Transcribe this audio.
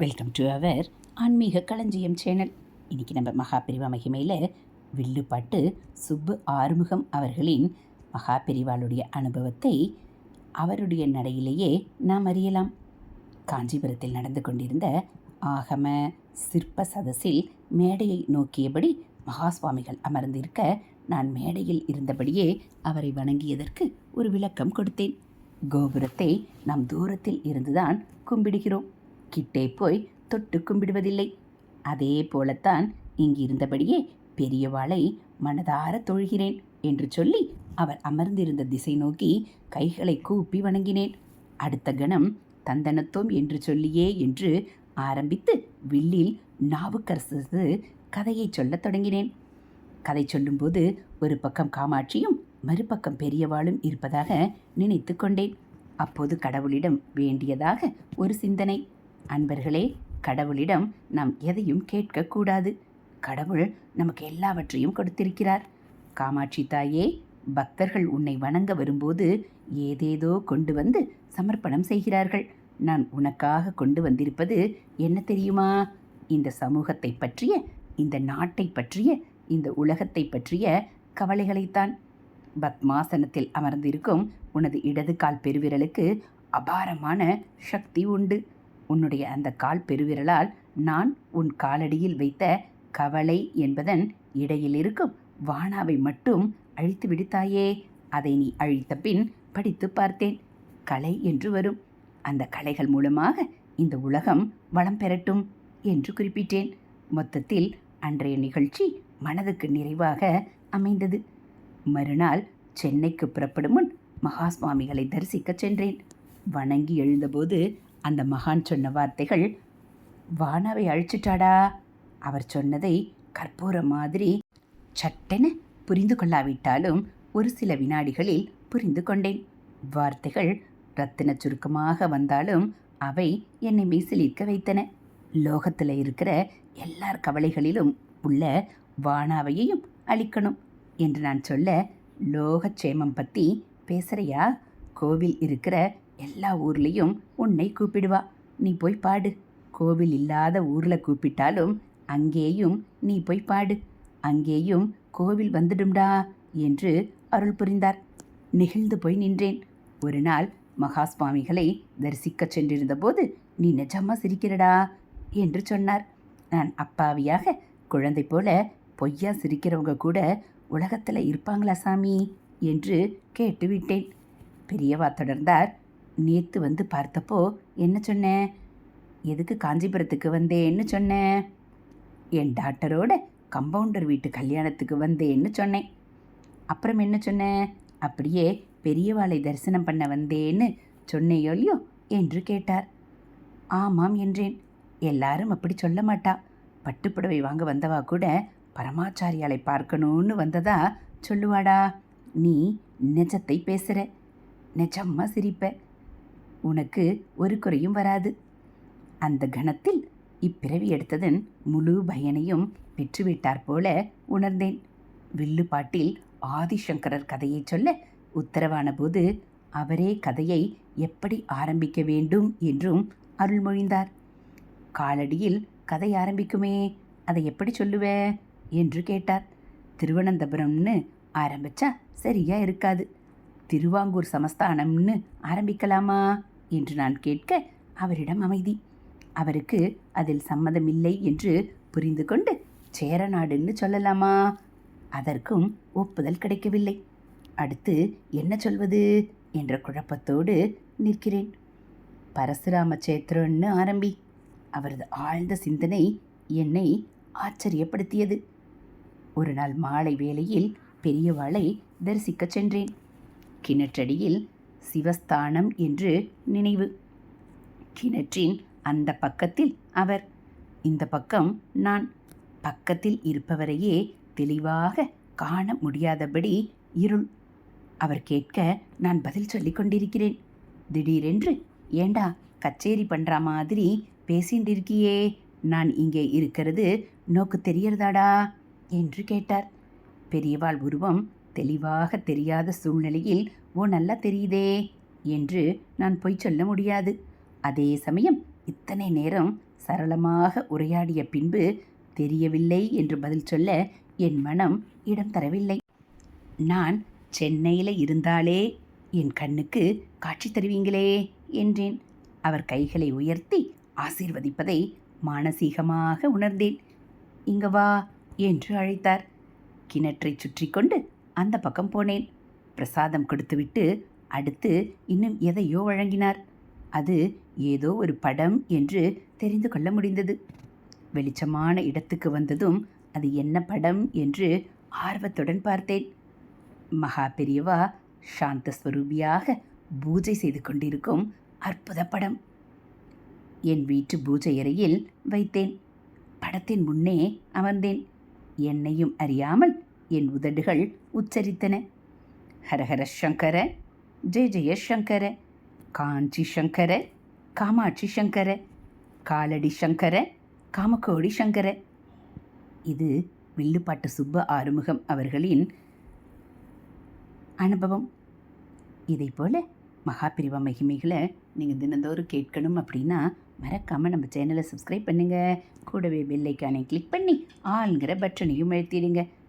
Welcome to our ஆன்மீக களஞ்சியம் channel. இன்றைக்கி நம்ம மகாபிரிவா மகிமையில் வில்லுப்பாட்டு சுப்பு ஆறுமுகம் அவர்களின் மகாபிரிவாளுடைய அனுபவத்தை அவருடைய நடையிலேயே நாம் அறியலாம். காஞ்சிபுரத்தில் நடந்து கொண்டிருந்த ஆகம சிற்ப சதஸில் மேடையை நோக்கியபடி மகாஸ்வாமிகள் அமர்ந்திருக்க நான் மேடையில் இருந்தபடியே அவரை வணங்கியதற்கு ஒரு விளக்கம் கொடுத்தேன். கோபுரத்தை நாம் தூரத்தில் இருந்துதான் கும்பிடுகிறோம். கிட்டே போய் தொட்டு கும்பிடுவதில்லை. அதே போலத்தான் இங்கிருந்தபடியே பெரியவாளை மனதார தொழுகிறேன் என்று சொல்லி அவர் அமர்ந்திருந்த திசை நோக்கி கைகளை கூப்பி வணங்கினேன். அடுத்த கணம் தந்தனத்தோம் என்று சொல்லியே என்று ஆரம்பித்து வில்லில் நாவுக்கரசு கதையை சொல்லத் தொடங்கினேன். கதை சொல்லும்போது ஒரு பக்கம் காமாட்சியும் மறுபக்கம் பெரியவாளும் இருப்பதாக நினைத்து கொண்டேன். அப்போது கடவுளிடம் வேண்டியதாக ஒரு சிந்தனை. அன்பர்களே கடவுளிடம் நாம் எதையும் கேட்கக்கூடாது. கடவுள் நமக்கு எல்லாவற்றையும் கொடுத்திருக்கிறார். காமாட்சி தாயே பக்தர்கள் உன்னை வணங்க வரும்போது ஏதேதோ கொண்டு வந்து சமர்ப்பணம் செய்கிறார்கள். நான் உனக்காக கொண்டு வந்திருப்பது என்ன தெரியுமா? இந்த சமூகத்தை பற்றிய இந்த நாட்டை பற்றிய இந்த உலகத்தை பற்றிய கவலைகளைத்தான். பத்மாசனத்தில் அமர்ந்திருக்கும் உனது இடது கால் பெருவிரலுக்கு அபாரமான சக்தி உண்டு. உன்னுடைய அந்த கால் பெருவிரலால் நான் உன் காலடியில் வைத்த கவலை என்பதன் இடையில் இருக்கும் வானாவை மட்டும் அழித்து விடுத்தாயே. அதை நீ அழித்த பின் படித்து பார்த்தேன். கலை என்று வரும். அந்த கலைகள் மூலமாக இந்த உலகம் வளம் பெறட்டும் என்று குறிப்பிட்டேன். மொத்தத்தில் அன்றைய நிகழ்ச்சி மனதுக்கு நிறைவாக அமைந்தது. மறுநாள் சென்னைக்கு புறப்படும் முன் மகாஸ்வாமிகளை தரிசிக்க தரிசிக்கச் சென்றேன். வணங்கி எழுந்தபோது அந்த மகான் சொன்ன வார்த்தைகள் வானாவை அழிச்சிட்டாடா? அவர் சொன்னதை கற்பூர மாதிரி சட்டென புரிந்து கொள்ளாவிட்டாலும் ஒரு சில வினாடிகளில் புரிந்து கொண்டேன். வார்த்தைகள் ரத்தின சுருக்கமாக வந்தாலும் அவை என்னை மெய்சிலிருக்க வைத்தன. லோகத்தில் இருக்கிற எல்லார் கவலைகளிலும் உள்ள வானாவையையும் அழிக்கணும் என்று நான் சொல்ல லோகக்ஷேமம் பற்றி பேசுகிறையா கோவில் இருக்கிற எல்லா ஊர்லேயும் உன்னை கூப்பிடுவா. நீ போய் பாடு. கோவில் இல்லாத ஊரில் கூப்பிட்டாலும் அங்கேயும் நீ போய் பாடு. அங்கேயும் கோவில் வந்துடும்டா என்று அருள் புரிந்தார். நெகிழ்ந்து போய் நின்றேன். ஒரு நாள் மகா சுவாமிகளை தரிசிக்கச் சென்றிருந்தபோது நீ நிஜமா சிரிக்கிறடா? என்று சொன்னார். நான் அப்பாவியாக குழந்தை போல பொய்யா சிரிக்கிறவங்க கூட உலகத்தில் இருப்பாங்களா சாமி? என்று கேட்டுவிட்டேன். பெரியவா தொடர்ந்தார். நேற்று வந்து பார்த்தப்போ என்ன சொன்னேன் எதுக்கு காஞ்சிபுரத்துக்கு வந்தேன்னு சொன்னேன் என் டாக்டரோட கம்பவுண்டர் வீட்டு கல்யாணத்துக்கு வந்தேன்னு சொன்னேன்? அப்புறம் என்ன சொன்னேன் அப்படியே பெரியவாளை தரிசனம் பண்ண வந்தேன்னு சொன்னேயோ இல்லையோ? என்று கேட்டார். ஆமாம் என்றேன். எல்லாரும் அப்படி சொல்ல மாட்டா. பட்டுப்புடவை வாங்க வந்தவா கூட பரமாச்சாரியாலை பார்க்கணும்னு வந்ததா சொல்லுவாடா. நீ நிஜத்தை பேசுகிற நிஜமாக சிரிப்பேன் உனக்கு ஒரு குறையும் வராது. அந்த கணத்தில் இப்பிறவி எடுத்ததன் முழு பயனையும் பெற்றுவிட்டார் போல உணர்ந்தேன். வில்லுப்பாட்டில் ஆதிசங்கரர் கதையை சொல்ல உத்தரவான போது அவரே கதையை எப்படி ஆரம்பிக்க வேண்டும் என்றும் அருள்மொழிந்தார். காலடியில் கதை ஆரம்பிக்குமே அதை எப்படி சொல்லுவ? என்று கேட்டார். திருவனந்தபுரம்னு ஆரம்பிச்சா சரியா இருக்காது. திருவாங்கூர் சமஸ்தானம்னு ஆரம்பிக்கலாமா? என்று நான் கேட்க அவரிடம் அமைதி. அவருக்கு அதில் சம்மதமில்லை என்று புரிந்து கொண்டு சேரநாடுன்னு சொல்லலாமா? அதற்கும் ஒப்புதல் கிடைக்கவில்லை. அடுத்து என்ன சொல்வது? என்ற குழப்பத்தோடு நிற்கிறேன். பரசுராம சேத்திரன்னு ஆரம்பி அவரது ஆழ்ந்த சிந்தனை என்னை ஆச்சரியப்படுத்தியது. ஒரு நாள் மாலை வேளையில் பெரியவாளை தரிசிக்கச் சென்றேன். கிணற்றடியில் சிவஸ்தானம் என்று நினைவு. கிணற்றின் அந்த பக்கத்தில் அவர். இந்த பக்கம் நான். பக்கத்தில் இருப்பவரையே தெளிவாக காண முடியாதபடி இருள். அவர் கேட்க நான் பதில் சொல்லிக் கொண்டிருக்கிறேன். திடீரென்று ஏண்டா கச்சேரி பண்ணுற மாதிரி பேசிட்டு இருக்கியே நான் இங்கே இருக்கிறது நோக்கு தெரியறதாடா என்று கேட்டார். பெரியவாள் உருவம் தெளிவாக தெரியாத சூழ்நிலையில் ஓ நல்லா தெரியுதே என்று நான் பொய் சொல்ல முடியாது. அதே சமயம் இத்தனை நேரம் சரளமாக உரையாடிய பின்பு தெரியவில்லை என்று பதில் சொல்ல என் மனம் இடம் தரவில்லை. நான் சென்னையில் இருந்தாலே என் கண்ணுக்கு காட்சி தருவீங்களே என்றேன். அவர் கைகளை உயர்த்தி ஆசீர்வதிப்பதை மானசீகமாக உணர்ந்தேன். இங்க வா என்று அழைத்தார். கிணற்றை சுற்றி கொண்டு அந்த பக்கம் போனேன். பிரசாதம் கொடுத்துவிட்டு அடுத்து இன்னும் எதையோ வழங்கினார். அது ஏதோ ஒரு படம் என்று தெரிந்து கொள்ள முடிந்தது. வெளிச்சமான இடத்துக்கு வந்ததும் அது என்ன படம் என்று ஆர்வத்துடன் பார்த்தேன். மகா பெரியவா சாந்த ஸ்வரூபியாக பூஜை செய்து கொண்டிருக்கும் அற்புத படம். என் வீட்டு பூஜை அறையில் வைத்தேன். படத்தின் முன்னே அமர்ந்தேன். என்னையும் அறியாமல் என் உதடுகள் உச்சரித்தன. ஹரஹர சங்கர ஜெய ஜெய சங்கர காஞ்சி சங்கர காமாட்சி சங்கர காலடி சங்கர காமக்கோடி சங்கர. இது வில்லுப்பாட்டு சுப்ப ஆறுமுகம் அவர்களின் அனுபவம். இதை போல் மகாபிரிவா மகிமைகளை நீங்கள் தினந்தோறும் கேட்கணும் அப்படின்னா மறக்காமல் நம்ம சேனலை சப்ஸ்கிரைப் பண்ணுங்கள் கூடவே பெல்லைக்கானை கிளிக் பண்ணி ஆளுங்கிற பட்டனையும் எழுத்திடுங்க